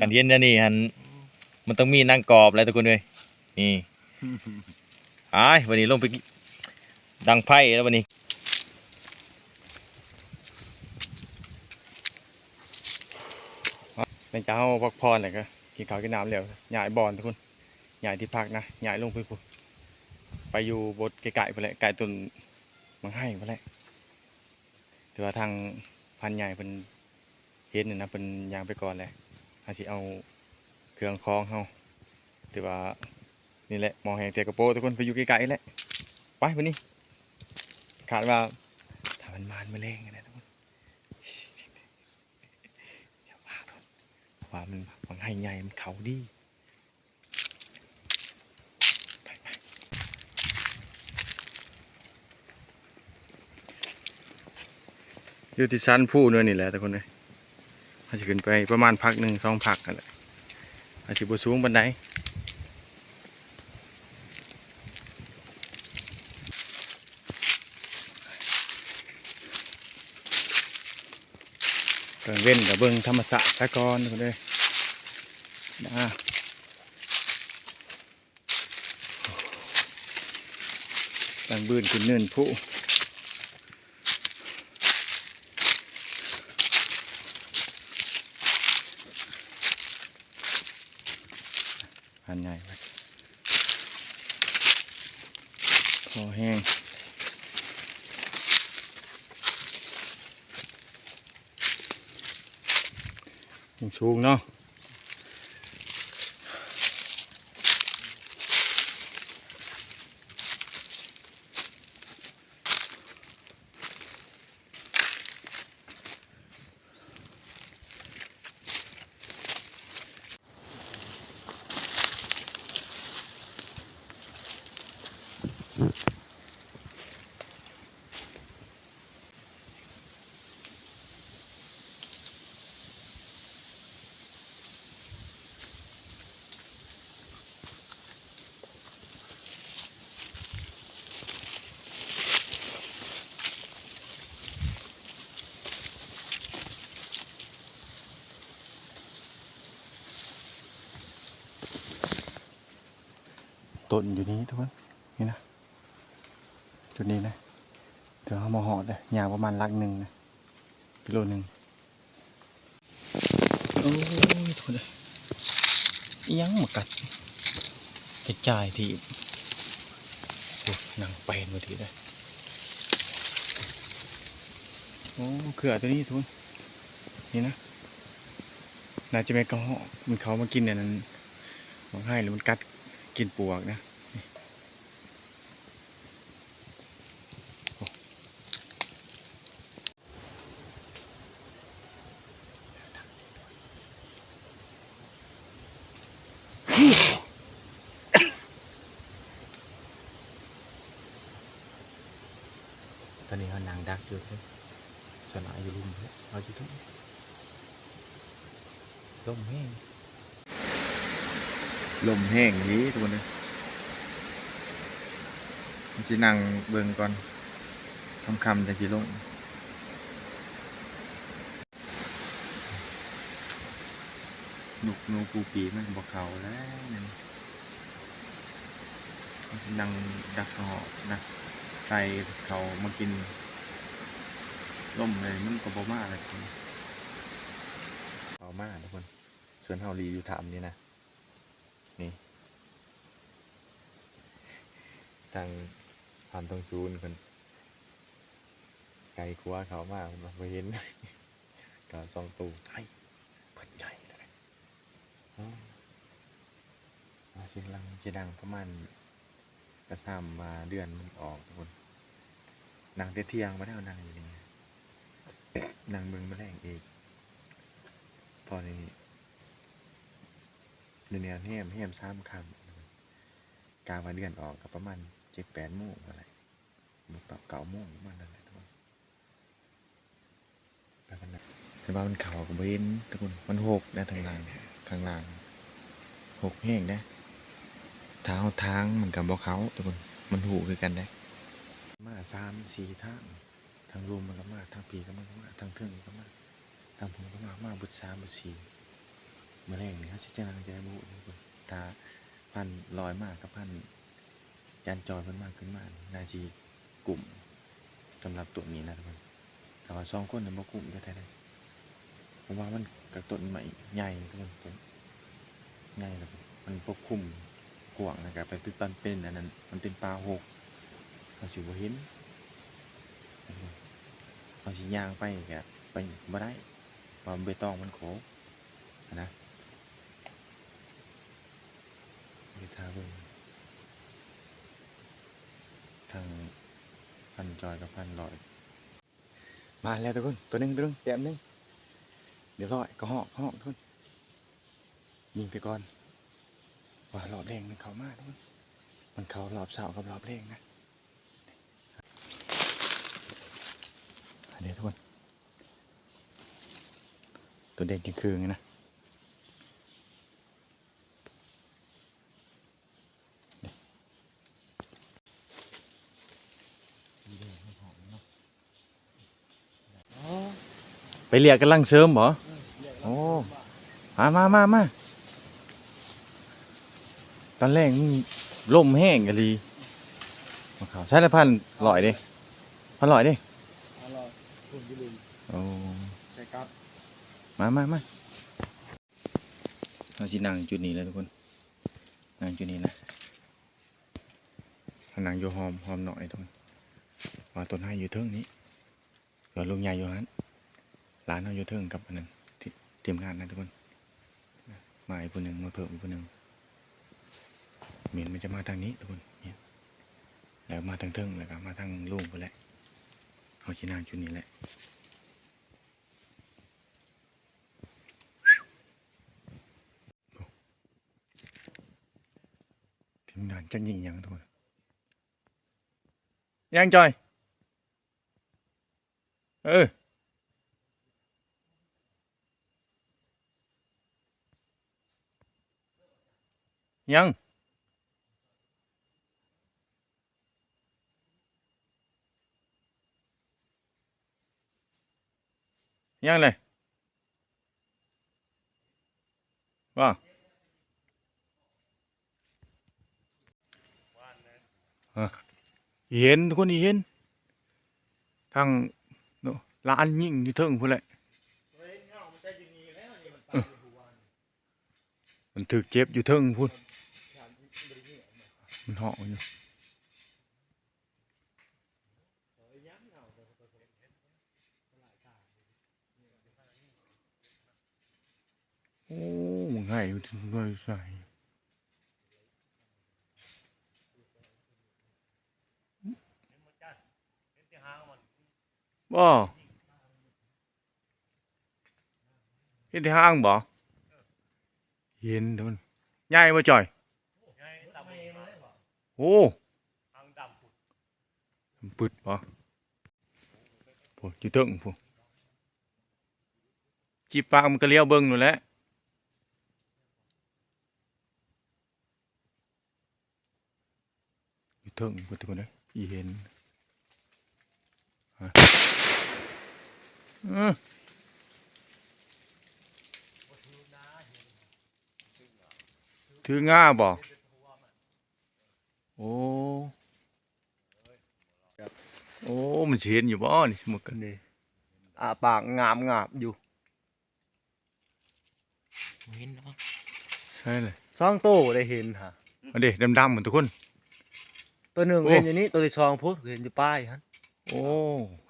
กันเย็นนะนี่ฮันมันต้องมีนางกรอบอะไรทุกคนเลยนี่หายวันนี้ลงไปดังไพ่แล้ววันนี้เป็นเจ้าพักพรเลยก็กินข้าวกินน้ำแล้วย้ายบอลทุกคนย้ายที่พักนะย้ายลงไปพูไปอยู่บดไกลๆไปเลยไกลตุนมังให้ไปเลยถือว่าทางพันใหญ่เป็นเฮ็ดนี่นะเป็นยางไปก่อนเลย อาจจะเอาเครื่องคล้องเฮาถือว่านี่แหละมองแหงเตียกระโปทุกคนไปอยู่ไกลๆแหละไปวันนี้ขาดว่าถ้ามันมานมาแรงนะทุกคนอย่าพาดเพราว่ามันมังให้ใหญ่มันเขาดีอยู่ที่ชั้นผู้เนื้อนี่แหละทุกคนเลย อาจจะขึ้นไปประมาณพักหนึ่งสองพักกันแหละอาจจะบสูงบันไดเบิ่งเว้นกับเบิ่งธรรมศาสตร์ตะกอนคนเลยนะตั้งบืนขึ้นเนินผู้ พันใหญ่ไปคอแห้งยังสูงเนาะ ต้นอยู่นี้ทุกคนนี่นะจุดนี้นะเดี๋ยวเอามาหอดเลยยาวประมาณลักหนึ่งนะกิโลหนึ่งโอ้ยทุกคนเลยยังมากัดกระจายทีหนังไปนมาทีเลยโอ้เขือตัวนี้ทุกคนนี่นะน่าจะเป็นกระหอกมันเขามากินเนี่ยนั้นมันให้หรือมันกัด กินปวกนะตอนนี้เขานางดักอยู่ที่ส่วนหลายอยู่รุมเลยเอาอยู่ทุกลมแห้ง ลมแห้งนี้ทุกคนเลยมันจะนั่งเบิ่งก่อนคำคำจะสิลงหนุกหนูปูปีมันบอกเขาแล้วนี่มันสินั่งดักหอดักไก่เขามากินล่มเลยมันก็บ่มากเลยทุกคนเขามากทุกคนส่วนเฮารีอยู่ถามนี่นะ ทางผ่านตรงซูนคนไกลกว่าเขามากเราไปเห็นกาซองตูไทยเพิ่นใหญ่เลยอ๋ออาชิลังจะดังประมาณกระซามมาเดือนมันออกทุกคนนางเตเที่ยงมาได้เอานางอยู่นี่นางเมืองมาแรงเองพอนี้เดือนเนี้ยเฮียมเฮียมสามคำกาวันเดือนออกกับประมาณ เจ็ดแปดโมงอะไรมุกเก่าเก่าโมงมันแหละทุกคนแล้วกันนะแต่ว่ามันเข่ากับเว้นทุกคนมันหกนะทางล่างทางล่างหกแห้งนะเท้าทางมันกับบ่เขาทุกคนมันหูคือกันได้มาสามสี่ทางทางรวมมันก็มาทางปีก็มาก็มาทางเทิงก็มาทางผมก็มามาบุษสามบุษสี่แมลงนี่เขาจะนางใจบุทุกคนถ้าพันลอยมากกับพัน ยันจอยเพิ่นมากขึ้นมากนาจีกลุ่มสำหรับตัวนี้นะทุกคนแต่ว่าสองคนเนี่ยบ่กลุ่มจะได้ได้เพราะว่ามันกับต้นใหม่ใหญ่ทุกคนใหญ่แล้วมันปกคลุมกวางนะครับไปตึกตันเป็นอันนั้น มันเป็นปลาหกเขาสิบ่เห็นเขาสิย่างไปกไปบ่ได้เพราะใบตองมันโขนะเดี๋ยวทาเบิ่ง ทางพันจอยกับพันลอย มาแล้วทุกคนตัวหนึงตัวหนึงแต้มหนึงเดี๋ยวรอยก็หอกก็หอกทุกคนยิงไปก่อนว่ารอบแรงมันเขามากทุกคนมันเขารอบเสากับรอบแรงนะอันนี้ทุกคนตัวเด็กยังคืนนะไป เรียกกันลังเสริมเหรอโอ้มามามามาตอนแรกมันล่มแห้งกันลีมาเขาใช้ละพันลอยดิพันลอยดิอร่อยคุณยิลุนโอ้ใช่ครับมามามาเราสินั่งจุดนี้เลยทุกคนนั่งจุดนี้นะถ้านั่งอยู่หอมหอมหน่อยทุกคนว่าต้นไม้อยู่เทิงนี้เดี๋ยวลุงใหญ่อยู่ฮัน ร้านเราอยู่เทิงกับอันนั้นที่เตรียมงานนะทุกคน มาอีกคนหนึ่งมาเพิ่มอีกคนหนึ่งเหม็นมันจะมาทางนี้ทุกคนเนี่ยแล้วมาทางเทิงแล้วก็มาทางลุงไปแล้วเอาชินั่งจุดนี้แหละทีมงานจังยิงยังทุกคนยังจอย เออ ยังยังเลยว่าเห็นทุกคนเห็นทางโน่ร้านยิ่งอยู่เทิงพุ่นแหละเออมันถึกเจ็บอยู่เทิงพุ่นมันเหาะอยู่โอ้มึงให้อยู่ที่ด้ วยใส่บ่เห็นที่ห้างบ่เห็นโดนใหญ่บ่จ่อย โอ้ปึดบ่พวกอยู่เตึงพวกจีบปากมันก็เลี้ยวเบิ่งนู่นแหละอยู่เตึงพวกทุกคนเด้ออีเห็นเออถือง่าบ่ โอ้โอ้มันเห็นอยู่บ่นี่หมดกันนี่อาปากงามงามอยู่เห็นแล้วใช่เลยสองโตได้เห็นฮะมาดิดำๆเหมือนทุกคน ตัวหนึ่งโอ้เห็นอยู่นี่ตัวที่สองพุทธเห็นอยู่ป้ายฮะโอ้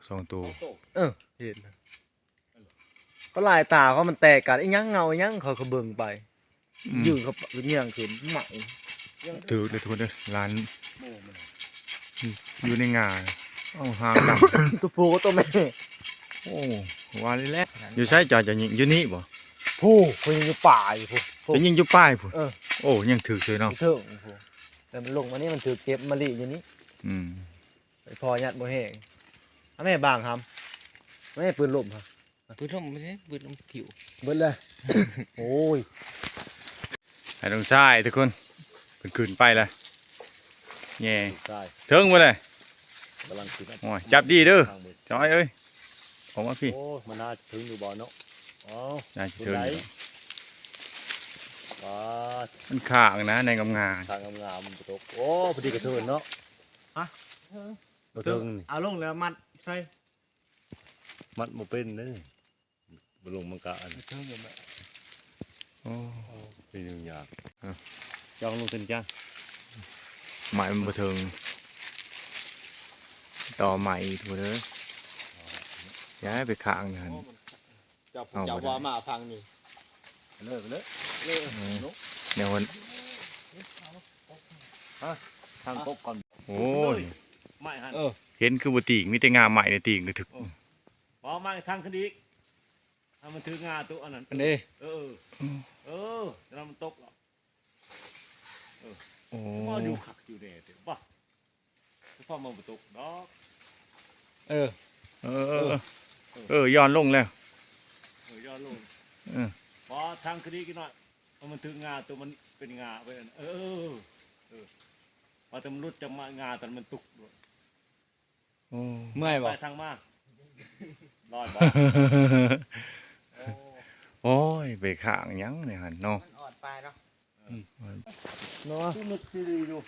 สองตัวเออเห็นนะก็ลายตาเขามันแตกกันไอ้ยังเงาไอ้ยังเขาเขาเบิ่งไปอืมยืนเขาเงี้ยงขึ้นใหม่ ถือเลยทุกคนเด้อร้านอยู่ในงาเอ้าหางดตัวผู้กับตัวแม่ำโอ้ว่าเลยแหละอยู่ใช่จ่อยจะยิงอยู่นี่บ่ผู้คนยังอยู่ป่าอยู่ผู้ผู้จะยิงอยู่ป้ายพุ่นเออโอ้ยังถือเลยเนาะเถิงผู้แต่มันลงมานี่มันถือเก็บมะลิอยู่นี่อืมไปพอยัดบ่แห้งเอาแม่บางครับแม่ปืนลมครับปืนลมไม่ใช่ปืนลมผิวเบิดเลยโอ้ยไอ้ตรงซ้ายทุกคน เป็นขึ้นไปเลยแง่ใช่เทิงมาเลยกำลังคิดโอ้ยจับดีเด้อจอยเอ้ยผมว่าพี่โอ้มันน่าจะถึงอยู่บ่เนาะอ๋อน่าจะเทิงอยู่ว้ามันข้างนะในกำงานทางงามๆบ่ตกโอ้พอดีกระเทินเนาะฮะกระเทินนี่เอาลงแล้วมัดใส่มัดบ่เป็นเด้บ่ลงมันกะอันเทิงอยู่แม่โอ้เป็นอยู่ยากจองลงถึงจ้าไม้มันบ่ถึงต่อใหม่ถูกเลยย้ายไปข้างนั่นจับเอาบ่จับได้ว่ามาพังนี่เลิกเลยเลิกเออเดี๋ยวมันทางกบก่อนโอ้ยไม่หันเออเห็นคือบ่ติ่งมีแต่งาใหม่ในติ่งก็ถึกพอมาทางคดีถ้ามันถืองาตัวอันนั้นอันนี้เออเออแล้วมันตกหร อกโอ้พ่ออยู่ขักอยู่แน่เถอะป่ะพ่อมันบ่ตกดอกเออ เออเออ เออ ย้อนลงแล้ว เออยอดลงเออ พอทางคดีกันหน่อยพอมันถืองาตัวมันเป็นงาไปอันเออเออพอแต่มันรุดจะมางาแต่มันตุกด้วยโอ้เมื่อยบ่ไปทางมากรอดบ่ โอ้ยไปข้างหยังเนี่ยหั่นเนาะ มันอ่อนไปเนาะ เนาะตู้นึกซีรีอยู่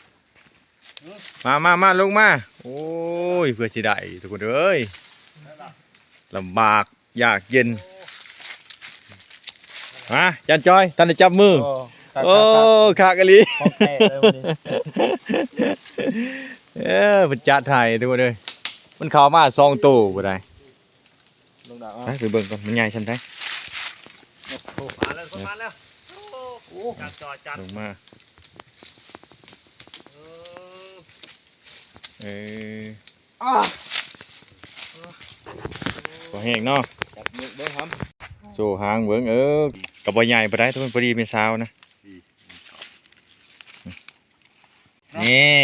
มามามาลงมา โอ้ย เพื่อสิได้ทุกคนเอ้ยลำบากยากเย็นมาจันจอยท่านได้จับมือ โอ้ขากะลีของแท้เลยวันนี้เออมันจัดไทยทุกคนเลยมันเข้ามาซองตู้บ่ได้ลงดาวไปไปเบิ่งก่อนมันใหญ่ชันไดมาแล้วมาแล้ว โอ้จัดจอดจัดลงมา เออเออพอแห้งเนาะจับมือเด้อครับโซ่หางเบิ่งเออกับบ่ใหญ่ปานใดทุกคนพอดีเป็นสาวนะนี่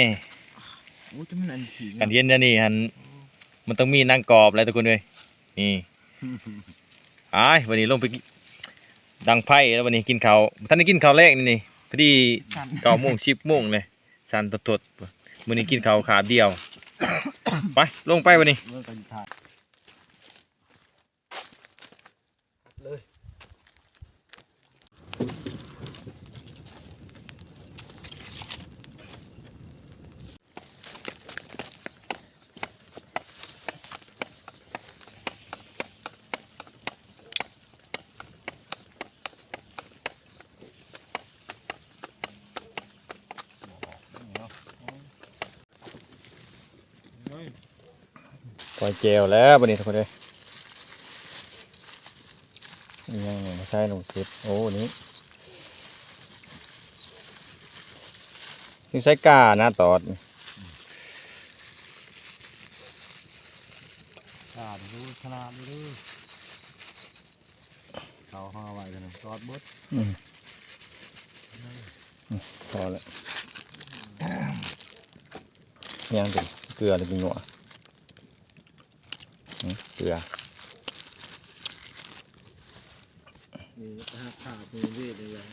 โอ้จะมันอันสีกันเย็นเดี๋ยวนี้หันมันต้องมีนางกรอบอะไรทุกคนเลยนี่อ้ายวันนี้ลงไป ดังไพ่แล้ววันนี้กินข้าวท่านได้กินข้าวแรกนี่นี่พอดีสั่น เก้าโมงสิบโมงเลยสันตดๆมื้อนี้กินข้าวขาเดียว ไปลงไปวันนี้เมื่อกันถ่ายเลย ปล่อยเจลแล้ววันนี้ทุกคนเลยนี่ยังไงใช่ลงคลิปโอ้นี่นี่ใช้กานะตอดขาดดูขนาดดูเขาห้าไว้กันนะรอดเบดอืมพอแล้วยังเป็นเกลือหรือเป็นหนัวอืมเก ลือมีภาพภามีเวทเลย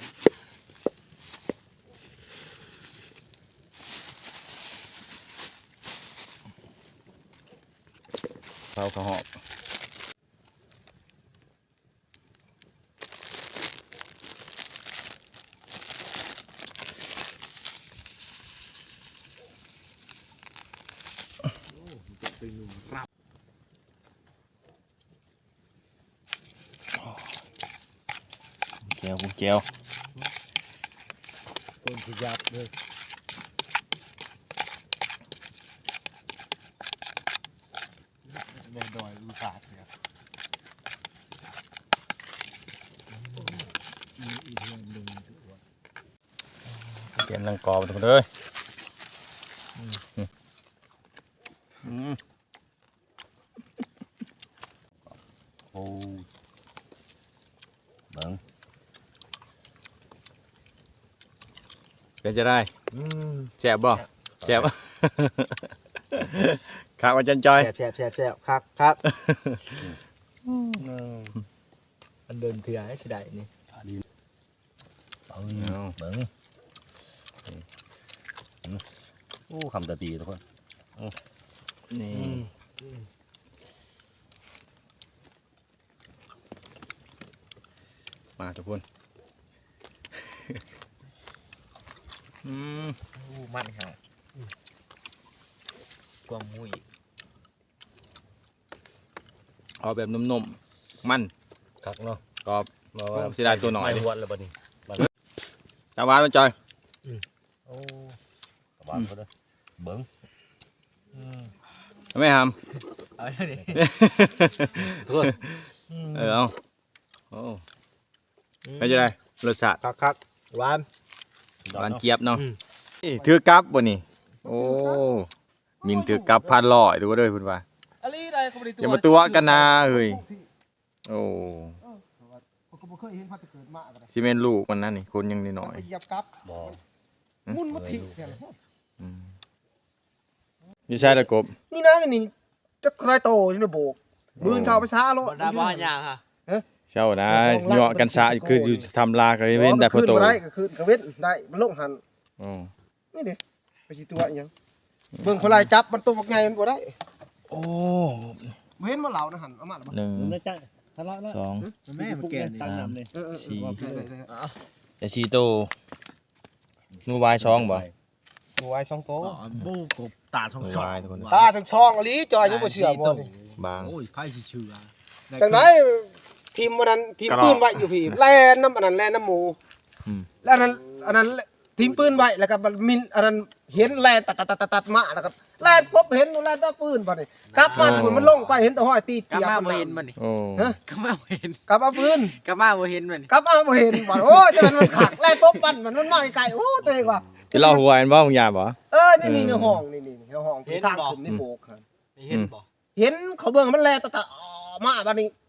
เผาข้าวหอ เป็นหนุ่มรับ เจียวเจียวต้นขยับเลยในดอยอุตาดเนี่ยเตรียมนังกรอบทุกคนเลยอืม โอ้เบิ่ง เป็นจะได้อืมแจ็บบ่แจ็บขากว่าจันจอยแฉบแฉบแฉบแฉบครับครับอืมอันเดินเถื่อให้สิได้นี่เบิ่งเบิ่งโอ้คำตาตีทุกคนนี่มาทุกคน อืมอู้มันเหรออืมกวางมุ้ยเอาแบบนุ่มๆ มันคักเนาะกรอบมาโอ้เสียดายตัวหน่อยไม่วัดแล้วบัดนี้ตาหวานมันจอยโอ้กระบาดเขาเด้อเบิ้งอืมไม่ทเอาดิำโทษเออเอาโอ้ไม่ใช่ไรรสชาติคักคักหวาน หวานเจี๊ยบเนาะอืมนี่ถือกลับบ่นี่ โอ้ มินถือกลับพันลอยดูว่าเด้อคุณว่าอะไรได้เขาไม่ได้ตัวอย่ามาตัวกันนะเฮ้ย โอ้ผมก็บ่เคยเห็นพัดเกิดมาอะไรซีเมนต์ลูกมันนั่นนี่คนยังน้อยไปเหยียบกลับบ่มุ่นมาทิ้งแค่นั้นๆอืมนี่ใช่ละกบ นี่นะนี่จะใครโตอยู่ในโบกมือชาวไปช้าแล้วบดาบ้านยางฮะ เช่านะเหยาะกันซะคืออยู่ทำลากันเว้นได้พอโตขึ้นมาได้ก็ขึ้นก็เว้นได้มันลงหันอ๋อนี่ดิไปสิตัวอีหยังเบิ่งคนลายจับมันตัวบักใหญ่มันบ่ได้โอ้บ่เห็นมันเหล่านะหันเอามาแล้วบ่หนึ่งนะจ๊ะทะเลาะแล้วสองแม่มันแก่ตั้งน้ำเลยเออเออสี่ได้ได้ได้จะชีโตนูวายช่องบ่หนูไว้สองโตบูกบตาช่องนูช่องวายทุกคนตาทั้งช่องอลีจอยยังบ่เชื่อบ่นี่บางโอ้ยไพ่สิเชื่อจังได ทีมวันนั้นทีมปืนไว้อยู่พี่แล่นน้ำอันนั้นแล่นน้ำหมูอืมแล้วอันนั้นอันนั้นทีมปืนไว้แล้วก็มันมินอันนั้นเห็นแล่นตัดตัดตัดตัดมาแล้วก็แล่นปุ๊บเห็นแล่นตัวปืนบ่นี่กลับมาถึงมันลงไปเห็นแต่ห้อยตีกลับเกียมาบบ่เห็นมันนี่โอ้ฮะกลับมาบ่เห็นกลับเอาปืน กลับมาบ่เห็นมันนี่กลับเอาบ่เห็นบ่โอ้ยจะมันมันขัดแล่นปุ๊บปั่นมันมันมาไกลๆโอ้เตยกว่าที่เราหัวอันบ่มึงยาบ่ เออนี่นี่ในห้องนี่นี่ในห้องทางขึ้นนี่โบกครับเห็นบ่เห็นเขาเบิ่งมันแล่นตะตะอ๋อมาบัดนี้อืม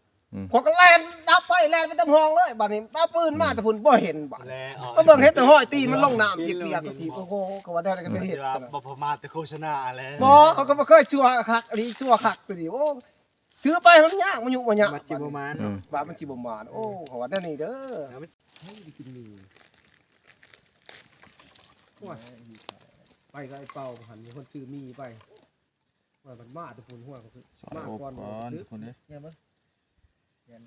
พอก็แล่นดับไฟแล่นไปตั้งห้องเลยบัดนี้เอาปืนมาแต่พุ่นบ่เห็นบ่แล้วก็เบิ่งเฮ็ดแต่ห้อยตีมันลงน้ำเปียกๆก็ทีโอ้โหก็ว่าได้กันเป็นเฮ็ดว่าบ่ประมาทแต่โฆษณาแล้วบ่เขาก็บ่เคยชั่วคักอันนี้ชั่วคักตัวนี้โอ้ถือไปมันยากมันยุ่งมันยากมาจิประมาณอืมว่ามันสิบ่มาโอ้เขาว่าได้นี่เด้อไปก็ไอ้เป่าหันมีคนชื่อมีไปว่ามันมาแต่พุ่นหัวก็คือสอนอบก่อนทุกคนเด้อเนี่ยมั้ง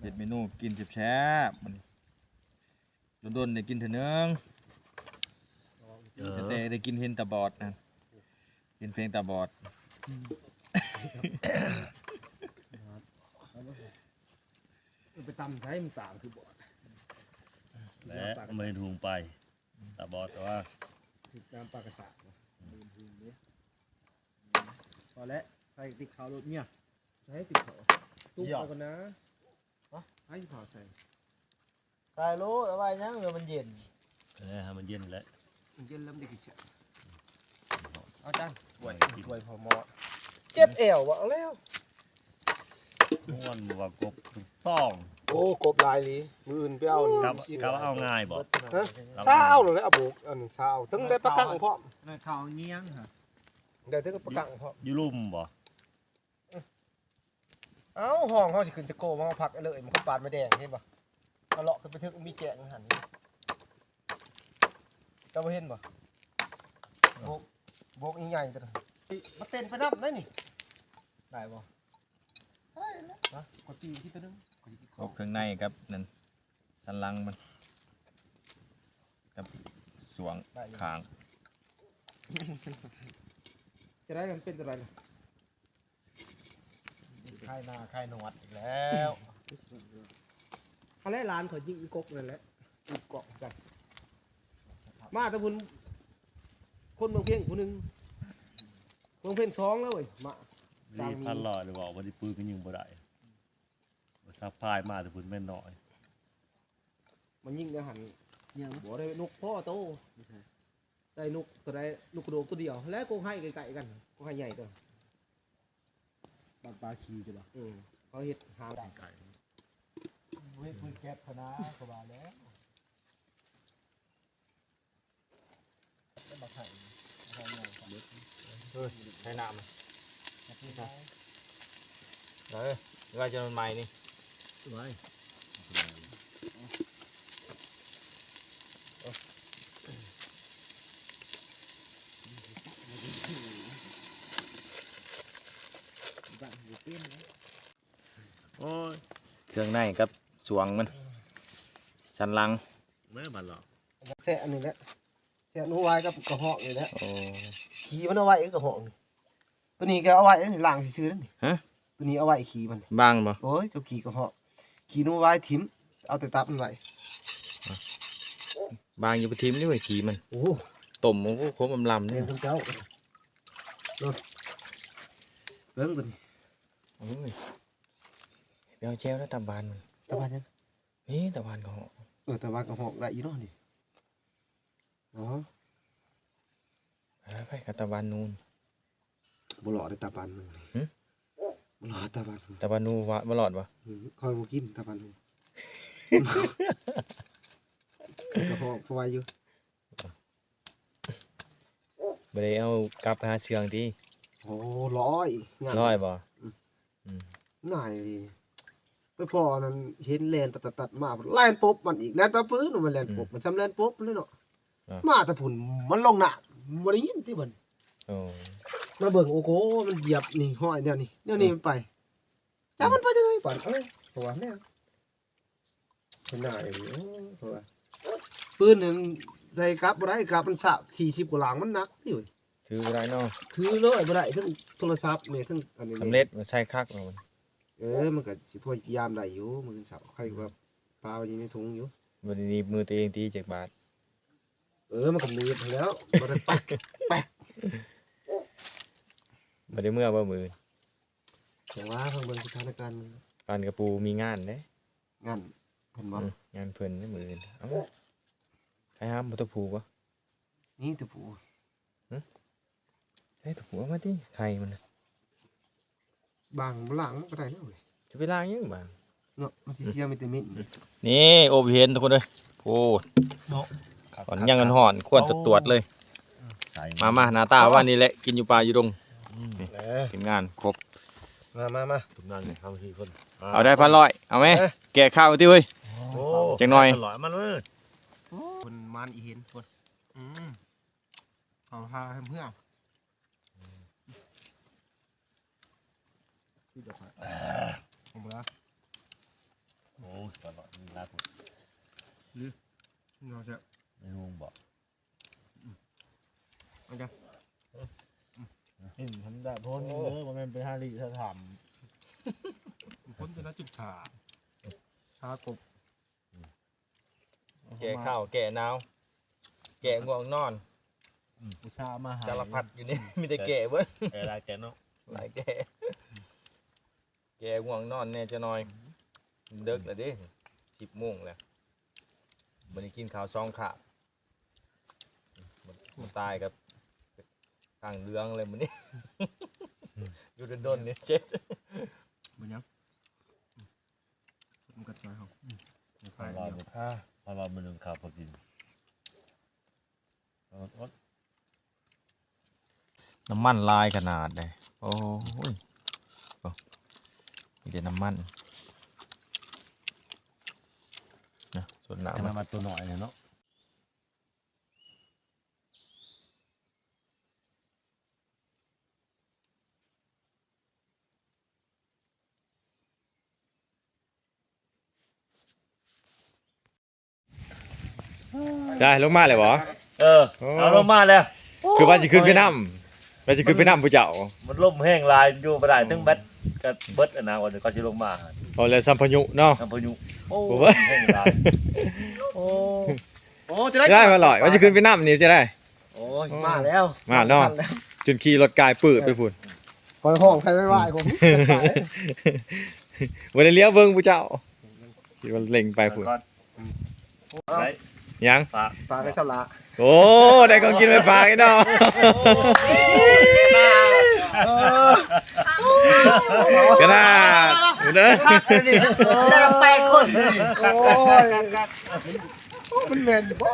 เฮ็ดเมนูกินแซ่บๆมันโดนๆได้กินเถอะนึงเออแต่ได้กินเห็นตาบอดนะกินเพลงตาบอดไปตำใช้มันตามคือบ่และไม่ถุงไปตาบอดแต่ว่าติดน้ำปลากระสาพอแล้วใส่ติดขาวรถเนี่ยใช้ติดขาวตุ๊กเอากันนะ ให้ขาวใส่ใช่รู้แล้วว่ายังเดี๋ยวมันเย็นเออให้มันเย็นแล้วเย็นเริ่มได้กี่เช้าเอาจังป่วยถวยพอมอเจ็บเอววะเอาแล้วม่วนว่ากบซ่องโอ้กบลายลีมืออื่นไปเอานี่กับกับเอาง่ายบ่ฮะเช้าเลยเอาบุกอันนี้เช้าถึงได้ประกังพร้อมนั่นข้าวเงี้ยงฮะได้ถึงประกังพร้อมอยู่ลุ่มบ่ เอ้าห้องเขาสิขึ้นจะโกมันเอาผักไอ้เลยมันก็ปาดไม่แดงเห็นปะเอาเลาะขึ้นไปถึงมีแกงหันเจ้าบ่เห็นปะโบกโบกใหญ่ๆตัวนั้นมาเต้นไปนับได้นี่ได้บ่นะกดตีที่ตัวนึงกดตีครบเครื่องในครับนั่นสันหลังมันกับสวงได้อยู่คาง จะได้มันเป็นอะไรล่ะ ไข่หน้าไข่หนวดอีกแล้วอะไรร้านเขายิงอีกกนั่นแหละอีกเกาะกันมาแตะพุนคนเมืองเพียงผู้หนึงเมืองเพียงท้องแล้วเว้ยมารีพันลอยหรือว่าบ่ได้ปืนกันยิงบ่ได้บ่ซับพายมาแต่พุ่นแม่นน้อย มันยิงในหันยังบ่ได้นกพ่อโตได้นกตัวใดนกกระโดดตัวเดียว แล้วก็ให้ไกลๆกันก็ให้ใหญ่ตัว ปลาปลาคีจ้ะบ่อืมเขาเฮ็ดหาได้เฮ้ยคุยแก๊สพนะก็ว่าแล้วใช้น้ำเออว่าจะนอนใหม่นี่ไว้ โอ้ ยเครื่องในกับสวงมันสันหลังแม่บันหรอกแซะอันนี้แหละแซะหนูไว้กับกระเหอกนี่แหละโอ้ ขี่มันเอาไว้กับกระเหอกนี่ตัวนี้ก็เอาไว้นี่ล้างซื่อๆนั่นนี่ฮะ ตัวนี้เอาไว้ขี่มัน บางบ่โอ้ยกับขี่กระเหอกขี่หนูไว้ทิ่มเอาแต่ตับมันไว้บางอยู่บ่ทิมนี่เว้ยขี้มันโอ้ต้มมันก็คมอำลำเรีนี่ยนคุณเจ้าโดนเบิ่งตัวนี้โอ้ยเดี๋ยวเอาแจวแล้วตำบานมันตะวันยังนี่ตำบานก็เหาะเออตะวันกระเหอกได้อยู่เนาะนี่อ๋อหาไปกับตำบานนูนบ่หล่อได้ตะวันมันหึบ่หล่อตะวันมันตำบานนูนวะบ่รอดวะอืมคอยบ่กินตะวันมันกระเหอกพอไว้อยู่บ่ได้เอากลับไปหาเชืองติโอ้ร้อยงานร้อยบ่อืมอืมง่ายดี ไปพอนั้นเห็นแลนตัดตัดตัดมาแลนปุ๊บมันอีกแลนปั๊บปื้นมันแลนปุ๊บมันจำแลนปุ๊บเลยเนาะมาแต่ผุนมันลงหนักมันได้ยินที่มันโอ้มาเบิ่งโอ้โหมันเหยียบนี่ห้อยเดี๋ยวนี้เดี๋ยวนี้มันไปจ้ามันไปจังไงป่านเอ้ยตัวแน่เป็นหน้าอย่างนี้โอ้ตัวปืนนั้นใส่กลับบ่ได้กลับมันสาบสี่สิบกว่าหลังมันหนักที่เว้ยถือบ่ได้เนาะคือเลยบ่ได้ทั้งโทรศัพท์เนี่ยทั้งอันนี้สำเร็จมันใส่คักเอามัน เออ มันก็สิพอยามได้อยู่มือสับใครก็ว่าปลาไว้อยู่ในถุงอยู่บ่ได้หนีบมือตัวเองตีจักบาทเออ มันก็มีไปแล้วบ่ได้ปักบ่ได้เมื่อบ่มือแต่ว่าทางเบิ่งสถานการณ์ปานกระปูมีงานเด้งานเพิ่นบ่อืมงานเพิ่นในมืออื่นเอ้าใครห้ามบ่ต้องผูกวะนี่ตะปูเฮ้ยต้องผูกเอามาติใครมันน่ะ บางบ่ล้างมันก็ได้แล้วเว้ยจะไปล้างยังบางเนาะมันสิเสียวิตามินนี่โอบเห็นทุกคนเลยโอ้ก่อนยังกันห่อนควรตรวจๆเลย ใส่มามาหน้าตาว่านี่แหละกินอยู่ป่าอยู่ดงเออทีมงานครบ มามามาทุกนั่นเลยทำทีคนเอาได้พันร้อยเอาไหมแกะข้าวติเว้ย โอ้จังหน่อย หลอยมันเว้ยคนมานอีเห็นคนอืมเอาพาให้เพื่อน ที่เดี๋ยวไปผมละโอ้ยตลอดนี่ลาผมเราจะไม่รู้บอกเอาจ้ะเห็นทำได้พ้นเออว่ามันเป็นฮาริถ้าทพ้นจะน่าจุดขาชากบำแกะข้าวแกะนาวแกะง่วงนอนอุชามาหาจารพัดอยู่นี่มีแต่แกะเว้ยเออลายแกเนาะหลายแกะ แกะง่วงนอนแน่จะหน่อยเดึกแล้วเดิสิบโมงแล้วมันได้กินข้าวซองขาบมันตายกับข้างเรืองเลยมันนี่ อยู่ดนๆนี่เจ็ดมันยังมันกระจายเขาพอเราพอเรามันนึงข้าวพอกินเอาเอาน้ำมันลายขนาดเลยโอ้ยโอ้ มีแต่น้ำมันนะส่วนหนาจะมันมาตัวหน่อยเนี่ยเนาะได้ลงมาเลยบอเออโอ้เอาลงมาแล้วคือว่าจะขึ้นไปน้ำว่าจะขึ้นไปน้ำผู้เจ้ามันล่มแห้งลายอยู่บ่ได้ทั้งแบต กับเบิดอันนะวันนี้ก็สิลงมาเอาเลยสัมพยุเนาะ น้ำพายุโอ้โอ้ยแห้งลายโอ้โอ้จะได้ได้มาหล่อยว่าจะขึ้นไปน้ำนี่จะได้ โอ้ยมาแล้วมาเนาะจนขี่รถกายปืดไปพุ่นคอยห้องใครไม่ไหวผมวันนี้เลี้ยวเบิ้งผู้เจ้าคิดว่าเล็งไปพุ่นก่อนไปยัง ฝาก ปลาไปสับละโอ้ ได้ของกินไปฝากไอ้เนาะ ก็น่าเด้อแปดคน โอ้ยมันแมนบ่